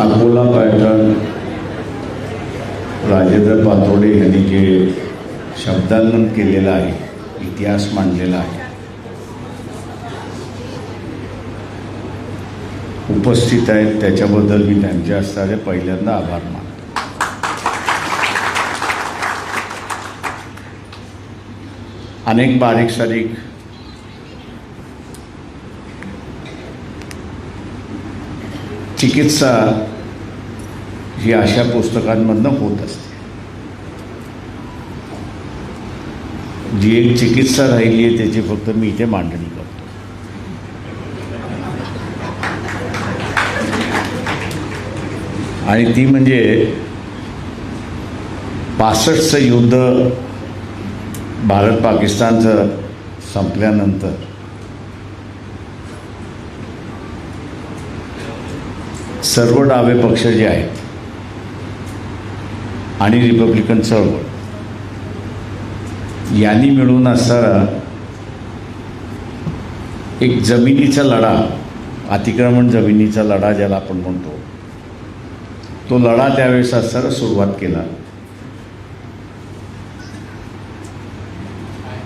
Akola pattern Rajendra पातोडे यांनी जे शब्दांकन केलेलं आहे इतिहास मांडलेला आहे उपस्थित आहेत त्याच्याबद्दल मी त्यांच्या असणारे पहिल्यांदा आभार मानतो. अनेक बारीक सारीक चिकित्सा ही अशा पुस्तकांमधनं होत असते. जी एक चिकित्सा राहिली आहे त्याची फक्त मी इथे मांडणी करतो. आणि ती म्हणजे पासष्टचं युद्ध भारत पाकिस्तानचं संपल्यानंतर. सर्व डावे पक्ष जे आहेत आणि रिपब्लिकन चळवळ यांनी मिळून असणारा एक जमिनीचा लढा अतिक्रमण जमिनीचा लढा ज्याला आपण म्हणतो तो लढा त्यावेळेस असताना सुरुवात केला.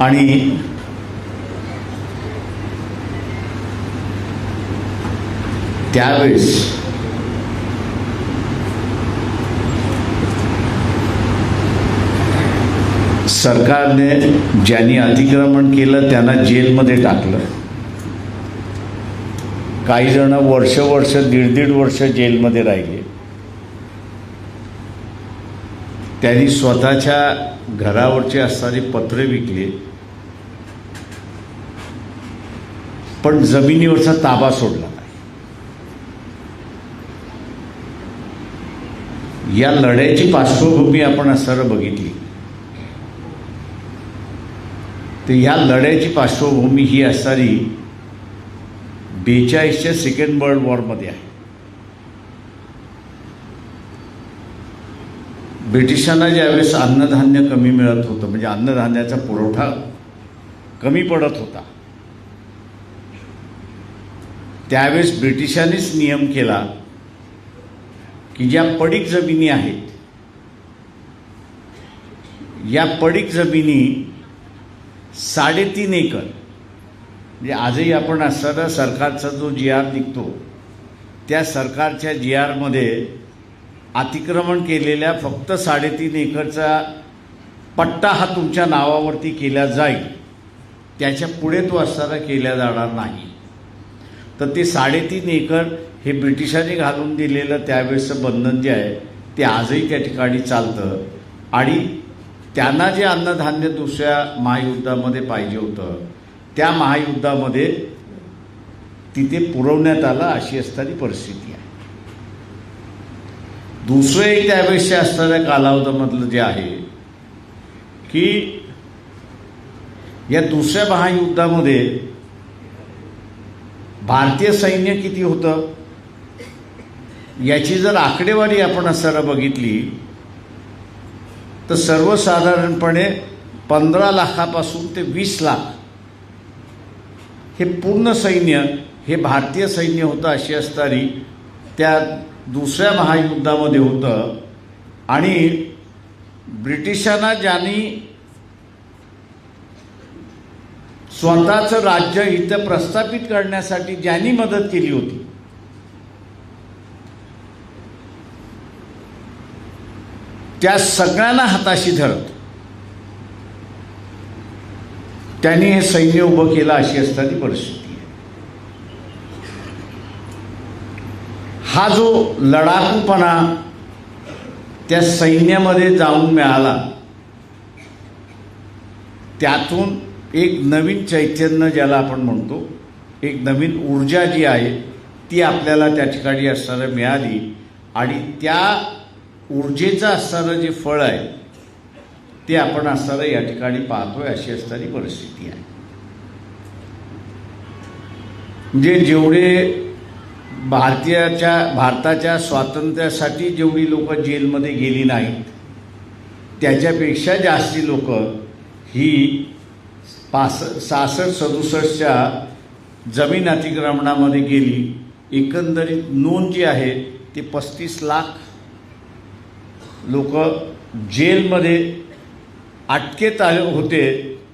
आणि त्यावेळेस सरकारने ज्यांनी अतिक्रमण केलं त्यांना जेलमध्ये टाकलं. काही जण वर्ष वर्ष दीड दीड वर्ष जेलमध्ये राहिले. त्यांनी स्वतःच्या घरावरचे असणारी पत्रे विकले. पण जमिनीवरचा ताबा सोडला नाही. या लढ्याची पार्श्वभूमी आपण असणारं बघितली. तर या लढ्याची पार्श्वभूमी ही असणारी बेचाळीसच्या सेकंड वर्ल्ड वॉरमध्ये आहे. ब्रिटिशांना ज्यावेळेस अन्नधान्य कमी मिळत होतं म्हणजे अन्नधान्याचा पुरवठा कमी पडत होता त्यावेळेस ब्रिटिशांनीच नियम केला की ज्या पडीक जमिनी आहेत या पडीक जमिनी साडेतीन एकर. म्हणजे आजही आपण असताना सरकारचा जो जी आर निघतो त्या सरकारच्या जी आरमध्ये अतिक्रमण केलेल्या फक्त साडेतीन एकरचा पट्टा हा तुमच्या नावावरती केला जाईल. त्याच्या पुढे तो असताना केला जाणार नाही. तर ते साडेतीन एकर हे ब्रिटिशांनी घालून दिलेलं त्यावेळेसचं बंधन जे आहे ते आजही त्या ठिकाणी चालतं. आणि त्यांना जे अन्नधान्य दुसऱ्या महायुद्धामध्ये पाहिजे होतं त्या महायुद्धामध्ये तिथे पुरवण्यात आलं अशी असणारी परिस्थिती आहे. दुसरं एक त्यावेळेसच्या असणाऱ्या कालावधीमधलं जे आहे की या दुसऱ्या महायुद्धामध्ये भारतीय सैन्य किती होतं? याची जर आकडेवारी आपण असताना बघितली तर सर्वसाधारणपणे पंधरा लाखापासून ते वीस लाख हे पूर्ण सैन्य हे भारतीय सैन्य होतं अशी असणारी त्या दुसऱ्या महायुद्धामध्ये होतं. आणि ब्रिटिशांना ज्यांनी स्वतःचं राज्य इथं प्रस्थापित करण्यासाठी ज्यांनी मदत केली होती त्या सगळ्यांना हाताशी धरत. त्यांनी हे सैन्य उभं केलं अशी असताना परिस्थिती आहे. हा जो लढाकूपणा त्या सैन्यामध्ये जाऊन मिळाला त्यातून एक नवीन चैतन्य ज्याला आपण म्हणतो एक नवीन ऊर्जा जी आहे ती आपल्याला त्या ठिकाणी असताना मिळाली आणि त्या ऊर्जेचं असणारं जे फळ आहे ते आपण असणारं या ठिकाणी पाहतोय अशी असणारी परिस्थिती आहे. म्हणजे जेवढे भारतीयाच्या भारताच्या स्वातंत्र्यासाठी जेवढी लोक जेलमध्ये गेली नाहीत त्याच्यापेक्षा जास्ती लोक ही पास सहासष्ट सदुसष्टच्या जमीन अतिक्रमणामध्ये गेली. एकंदरीत नोंद जी आहे ती पस्तीस लाख लोक जेलमध्ये अटकेत आले होते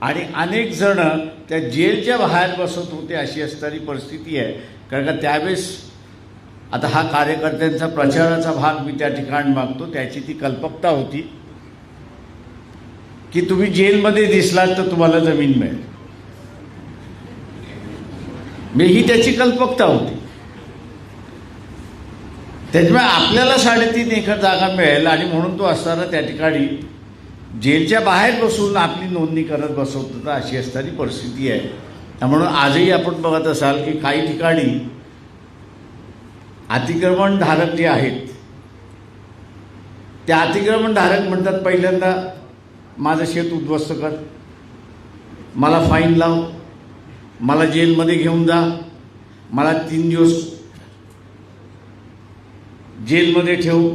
आणि अनेक जण त्या जेलच्या बाहेर बसत होते अशी असणारी परिस्थिती आहे. कारण का त्यावेळेस आता हा कार्यकर्त्यांचा प्रचाराचा भाग मी त्या ठिकाणी मागतो त्याची ती कल्पकता होती. की तुम्ही जेलमध्ये दिसलात तर तुम्हाला जमीन मिळेल. मी ही त्याची कल्पकता होती. त्याच्यामुळे आपल्याला साडेतीन एकर जागा मिळेल आणि म्हणून तो असताना त्या ठिकाणी जेलच्या बाहेर बसून आपली नोंदणी करत बसवत होता अशी असणारी परिस्थिती आहे. म्हणून आजही आपण बघत असाल की काही ठिकाणी अतिक्रमणधारक जे आहेत त्या अतिक्रमणधारक म्हणतात पहिल्यांदा माझं शेत उद्ध्वस्त कर मला फाईन लाव मला जेलमध्ये घेऊन जा मला तीन दिवस जेलमध्ये ठेवू.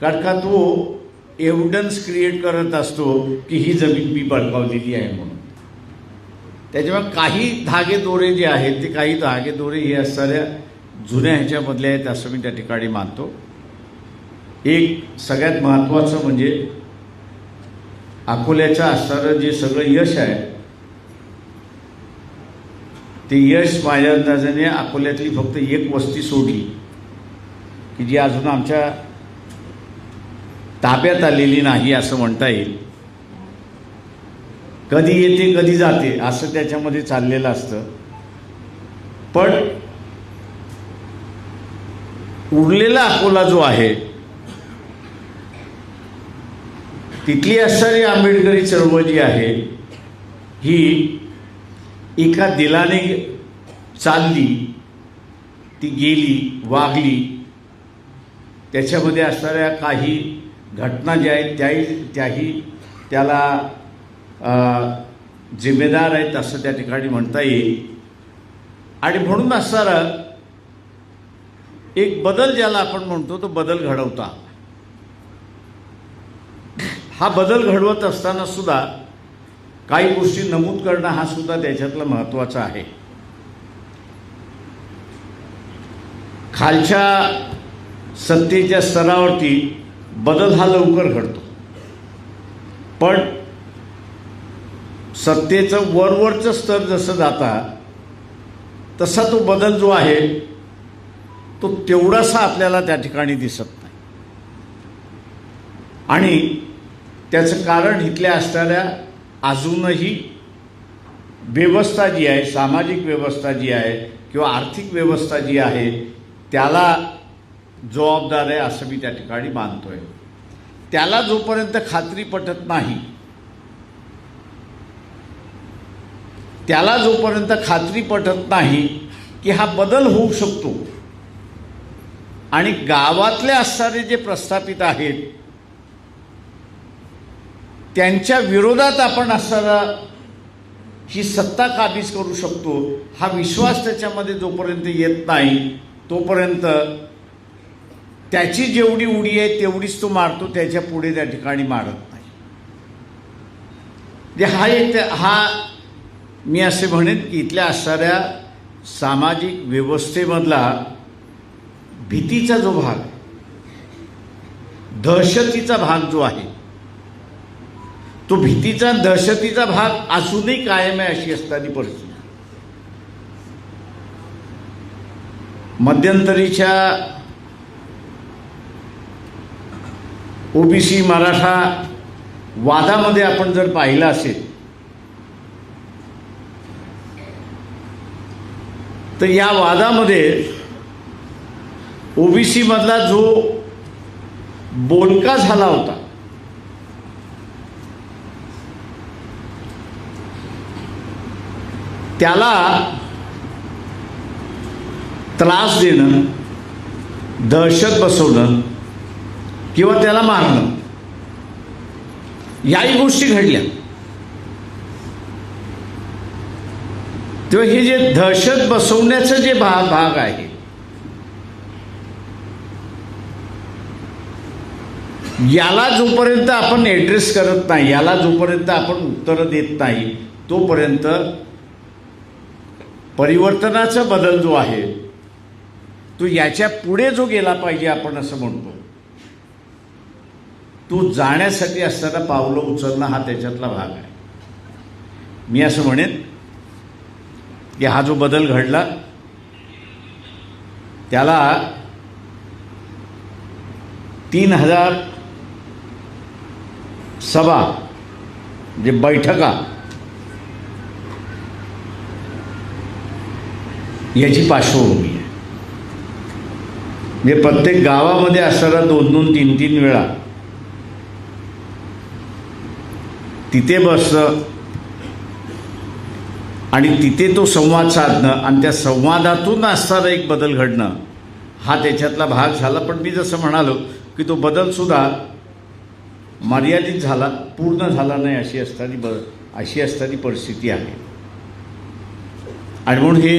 कारण का तो एव्हिडन्स क्रिएट करत असतो की ही जमीन मी बळकावलेली आहे म्हणून. त्याच्यामुळे काही धागे दोरे जे आहेत ते काही धागे दोरे हे असणाऱ्या जुन्या ह्याच्यामधले आहेत असं मी त्या ठिकाणी मानतो. एक सगळ्यात महत्त्वाचं म्हणजे अकोल्याचं असणारं जे सगळं यश आहे ते यश माझ्या अंदाजाने अकोल्यातली फक्त एक वस्ती सोडली. की जी अजून आमच्या ताब्यात आलेली नाही असं म्हणता येईल. कधी येते कधी जाते असं त्याच्यामध्ये चाललेलं असतं. पण उरलेला अकोला जो आहे तिथली असणारी आंबेडकरी चळवळ जी आहे ही एका दिलाने चालली ती गेली वागली त्याच्यामध्ये असणाऱ्या काही घटना ज्या आहेत त्याही त्याही त्याला जिम्मेदार आहेत असं त्या ठिकाणी म्हणता येईल. आणि म्हणून असणारा एक बदल ज्याला आपण म्हणतो तो बदल घडवता. हा बदल घडवत असताना सुद्धा काही गोष्टी नमूद करणं हा सुद्धा त्याच्यातला महत्त्वाचा आहे. खालच्या सत्तेच्या स्तरावरती बदल हा लवकर घडतो. पण सत्तेचं वरवरचं स्तर जसं जाता तसा तो बदल जो आहे तो तेवढासा आपल्याला त्या ठिकाणी दिसत नाही. आणि त्याचं कारण इथल्या असणाऱ्या अजूनही व्यवस्था जी आहे सामाजिक व्यवस्था जी आहे किंवा आर्थिक व्यवस्था जी आहे त्याला जबाबदार आहे असं मी त्या ठिकाणी मानतोय. त्याला जोपर्यंत खात्री पटत नाही त्याला जोपर्यंत खात्री पटत नाही की हा बदल होऊ शकतो आणि गावातले असणारे जे प्रस्थापित आहेत त्यांच्या विरोधात आपण असणारा ही सत्ता काबीज करू शकतो हा विश्वास त्याच्यामध्ये जोपर्यंत येत नाही तोपर्यंत त्याची जेवढी उडी आहे तेवढीच तो मारतो त्याच्या पुढे त्या ठिकाणी मारत नाही. म्हणजे हा एक हा मी असे म्हणेन की इथल्या असणाऱ्या सामाजिक व्यवस्थेमधला भीतीचा जो भाग दहशतीचा भाग जो आहे तो भीतीचा दहशतीचा भाग असूनही कायम आहे अशी असताना परिस्थिती. मध्यंतरीच्या ओबीसी मराठा वादामध्ये आपण जर पाहिलं असेल तर या वादामध्ये ओबीसीमधला जो बोलका झाला होता त्याला त्रास देणं दहशत बसवणं किंवा त्याला मारणं. याही गोष्टी घडल्या. तेव्हा हे जे दहशत बसवण्याचं जे भाग भाग आहे याला जोपर्यंत आपण ॲड्रेस करत नाही याला जोपर्यंत आपण उत्तरं देत नाही तोपर्यंत परिवर्तनाचा बदल जो आहे तो याच्यापुढे जो गेला पाहिजे आपण असं म्हणतो. तो जाण्यासाठी असताना पावलं उचलणं हा त्याच्यातला भाग आहे. मी असं म्हणेन की हा जो बदल घडला त्याला तीन हजार सभा जे बैठका याची पार्श्वभूमी आहे. म्हणजे प्रत्येक गावामध्ये असताना दोन दोन तीन तीन वेळा तिथे बसणं आणि तिथे तो संवाद साधणं आणि त्या संवादातून असणारा एक बदल घडणं हा त्याच्यातला भाग झाला. पण मी जसं म्हणालो की तो बदलसुद्धा मर्यादित झाला पूर्ण झाला नाही अशी असताना ब अशी असताना परिस्थिती आहे. आणि म्हणून हे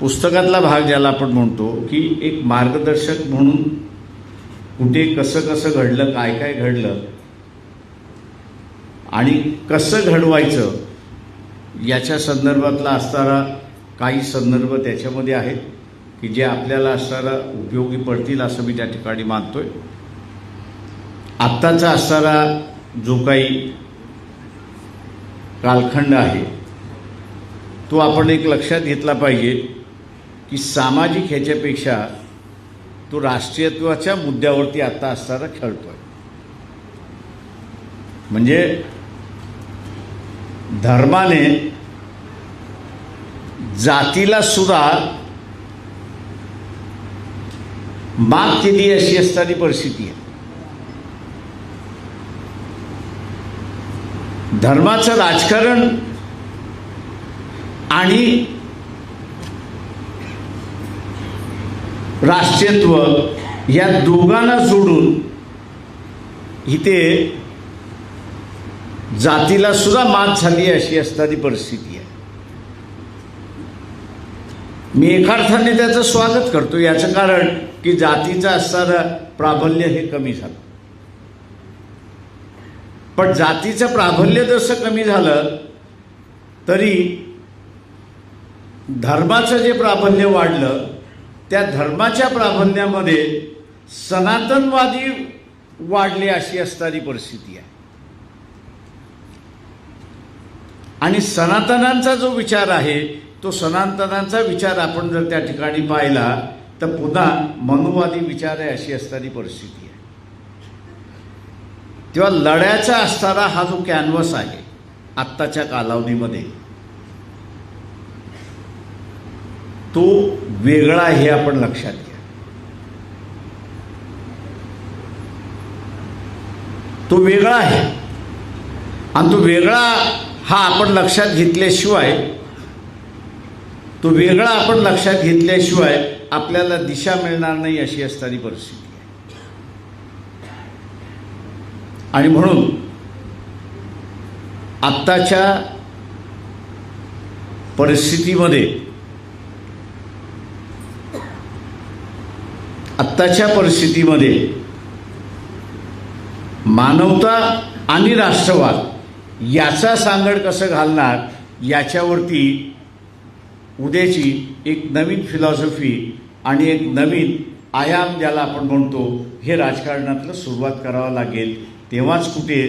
पुस्तकातला भाग ज्याला आपण म्हणतो की एक मार्गदर्शक म्हणून कुठे कसं कसं घडलं काय काय घडलं आणि कसं घडवायचं याच्या संदर्भातला असणारा काही संदर्भ त्याच्यामध्ये आहेत की जे आपल्याला असणारा उपयोगी पडतील असं मी त्या ठिकाणी मानतो आहे आत्ताचा असणारा जो काही कालखंड आहे तो आपण एक लक्षात घेतला पाहिजे की सामाजिक ह्याच्यापेक्षा तो राष्ट्रीयत्वाच्या मुद्द्यावरती आत्ता असणारा खेळतो आहे म्हणजे धर्माने जातीला सुद्धा माग केली अशी असणारी परिस्थिती आहे. धर्माचं राजकारण आणि राष्ट्रीयत्व या दोघांना जोडून इथे जातीला सुद्धा मात झाली अशी असणारी परिस्थिती आहे. मी एका अर्थाने त्याचं स्वागत करतो. याचं कारण की जातीचं असणारं प्राबल्य हे कमी झालं. पण जातीचं प्राबल्य जसं कमी झालं तरी धर्माचं जे प्राबल्य वाढलं त्या धर्माच्या प्राबल्यामध्ये सनातनवादी वाढले अशी असणारी परिस्थिती आहे. आणि सनातनांचा जो विचार आहे तो सनातनांचा विचार आपण जर त्या ठिकाणी पाहिला तर पुन्हा मनुवादी विचार आहे अशी असणारी परिस्थिती आहे. तेव्हा लढ्याचा असणारा हा जो कॅनव्हस आहे आत्ताच्या कालावधीमध्ये तो वेगळा हे आपण लक्षात घ्या. तो वेगळा आहे. आणि तो वेगळा हा आपण लक्षात घेतल्याशिवाय तो वेगळा आपण लक्षात घेतल्याशिवाय आपल्याला दिशा मिळणार नाही अशी असणारी परिस्थिती आहे. आणि म्हणून आत्ताच्या परिस्थितीमध्ये आत्ताच्या परिस्थितीमध्ये मानवता आणि राष्ट्रवाद याचा सांगड कसं घालणार याच्यावरती उद्याची एक नवीन फिलॉसॉफी आणि एक नवीन आयाम ज्याला आपण म्हणतो हे राजकारणातलं सुरुवात करावं लागेल. तेव्हाच कुठे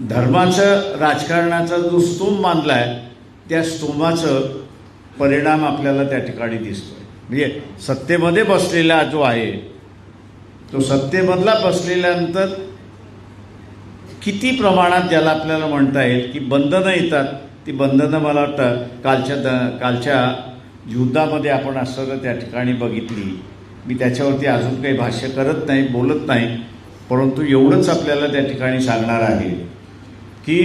धर्माचं राजकारणाचा जो स्तोम मानला आहे त्या स्तोमाचं परिणाम आपल्याला त्या ठिकाणी दिसतो आहे म्हणजे सत्तेमध्ये बसलेला जो आहे तो सत्तेमधला बसलेल्यानंतर किती प्रमाणात ज्याला आपल्याला म्हणता येईल की बंधनं येतात ती बंधनं मला वाटतं कालच्या द कालच्या युद्धामध्ये आपण असं त्या ठिकाणी बघितली. मी त्याच्यावरती अजून काही भाष्य करत नाही बोलत नाही परंतु एवढंच आपल्याला त्या ठिकाणी सांगणार आहे की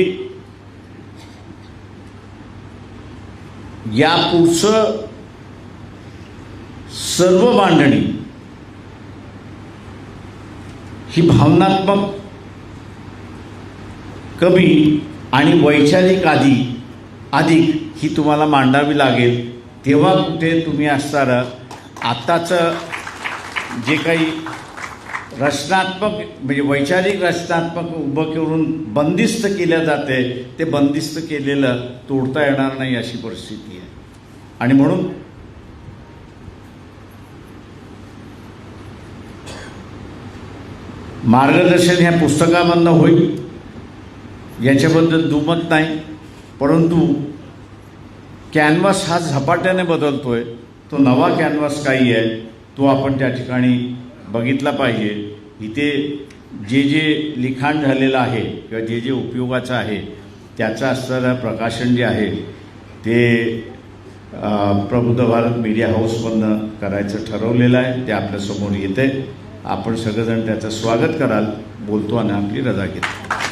या पुढचं सर्व मांडणी ही भावनात्मक कवी आणि वैचारिक आधी अधिक ही तुम्हाला मांडावी लागेल. तेव्हा कुठे तुम्ही असणार? आत्ताचं जे काही रचनात्मक म्हणजे वैचारिक रचनात्मक उभं करून बंदिस्त केलं जाते ते बंदिस्त केलेलं तोडता येणार नाही अशी परिस्थिती आहे. आणि म्हणून मार्गदर्शन ह्या पुस्तकामधनं होईल. याच्याबद्दल दुमत नाही परंतु कॅनव्हास हा झपाट्याने बदलतोय. तो नवा कॅनव्हास काही आहे तो आपण त्या ठिकाणी बघितला पाहिजे. इथे जे जे लिखाण झालेलं आहे किंवा जे जे उपयोगाचं आहे त्याचं असणारं प्रकाशन जे आहे ते प्रबुद्ध भारत मीडिया हाऊसमधनं करायचं ठरवलेलं आहे. ते आपल्यासमोर येते आपण सगळेजण त्याचं स्वागत कराल. बोलतो आणि आपली रजा घेतो.